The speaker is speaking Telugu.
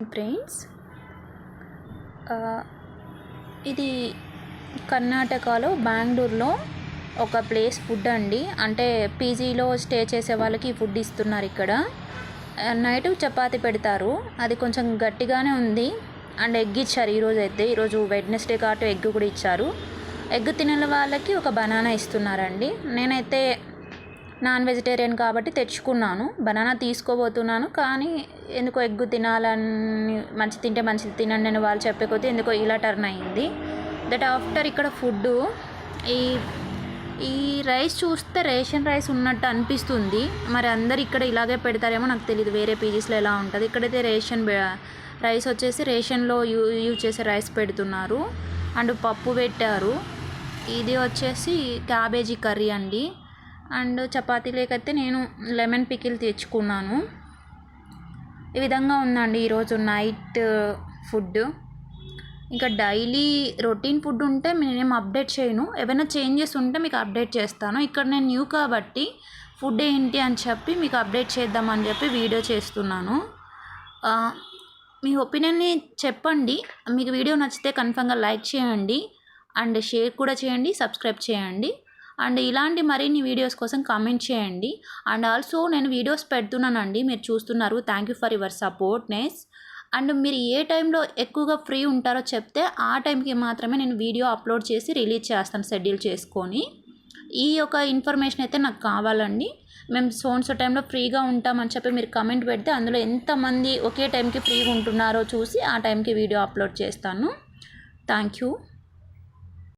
ఫ్రెండ్స్ ఇది కర్ణాటకలో బెంగళూరులో ఒక ప్లేస్ ఫుడ్ అండి. అంటే పీజీలో స్టే చేసే వాళ్ళకి ఫుడ్ ఇస్తున్నారు ఇక్కడ. నైట్ చపాతి పెడతారు. అది కొంచెం గట్టిగానే ఉంది. అండ్ ఎగ్ ఇచ్చారు ఈరోజు అయితే ఈరోజు వెడ్నెస్డే కాబట్టి ఎగ్ కూడా ఇచ్చారు. ఎగ్ తినే వాళ్ళకి ఒక బనానా ఇస్తున్నారండి. నేనైతే నాన్ వెజిటేరియన్ కాబట్టి తెచ్చుకున్నాను. బనానా తీసుకోబోతున్నాను. కానీ ఎందుకో ఎగ్గు తినాలని మంచి తింటే మంచిది తినండి అని వాళ్ళు చెప్పే కొద్దీ ఎందుకో ఇలా టర్న్ అయ్యింది దట్ ఆఫ్టర్ ఇక్కడ ఫుడ్ ఈ ఈ రైస్ చూస్తే రేషన్ రైస్ ఉన్నట్టు అనిపిస్తుంది. మరి అందరు ఇక్కడ ఇలాగే పెడతారేమో నాకు తెలియదు వేరే పీజీస్లో ఎలా ఉంటుంది? ఇక్కడైతే రేషన్ రైస్ వచ్చేసి రేషన్లో యూ యూజ్ చేసే రైస్ పెడుతున్నారు. అండ్ పప్పు పెట్టారు. ఇది వచ్చేసి క్యాబేజీ కర్రీ అండి. అండ్ చపాతీ లేకైతే నేను లెమన్ పికిల్ తెచ్చుకున్నాను. ఈ విధంగా ఉందండి ఈరోజు నైట్ ఫుడ్. ఇంకా డైలీ రొటీన్ ఫుడ్ ఉంటే నేనేం అప్డేట్ చేయను. ఏమైనా చేంజెస్ ఉంటే మీకు అప్డేట్ చేస్తాను. ఇక్కడ నేను న్యూ కాబట్టి ఫుడ్ ఏంటి అని చెప్పి మీకు అప్డేట్ చేద్దామని చెప్పి వీడియో చేస్తున్నాను. మీ ఒపీనియన్ని చెప్పండి. మీకు వీడియో నచ్చితే కన్ఫామ్గా లైక్ చేయండి. అండ్ షేర్ కూడా చేయండి సబ్స్క్రైబ్ చేయండి. అండ్ ఇలాంటి మరిన్ని వీడియోస్ కోసం కామెంట్ చేయండి. అండ్ ఆల్సో నేను వీడియోస్ పెడుతున్నానండి. మీరు చూస్తున్నారు. Thank you for your supportness. And మీరు ఏ టైంలో ఎక్కువగా ఫ్రీ ఉంటారో చెప్తే ఆ టైంకి మాత్రమే నేను వీడియో అప్లోడ్ చేసి రిలీజ్ చేస్తాను షెడ్యూల్ చేసుకొని. ఈ యొక్క ఇన్ఫర్మేషన్ అయితే నాకు కావాలండి. మేము సోన్సో టైంలో ఫ్రీగా ఉంటామని చెప్పి మీరు కమెంట్ పెడితే అందులో ఎంతమంది ఒకే టైంకి ఫ్రీగా ఉంటున్నారో చూసి ఆ టైంకి వీడియో అప్లోడ్ చేస్తాను. Thank you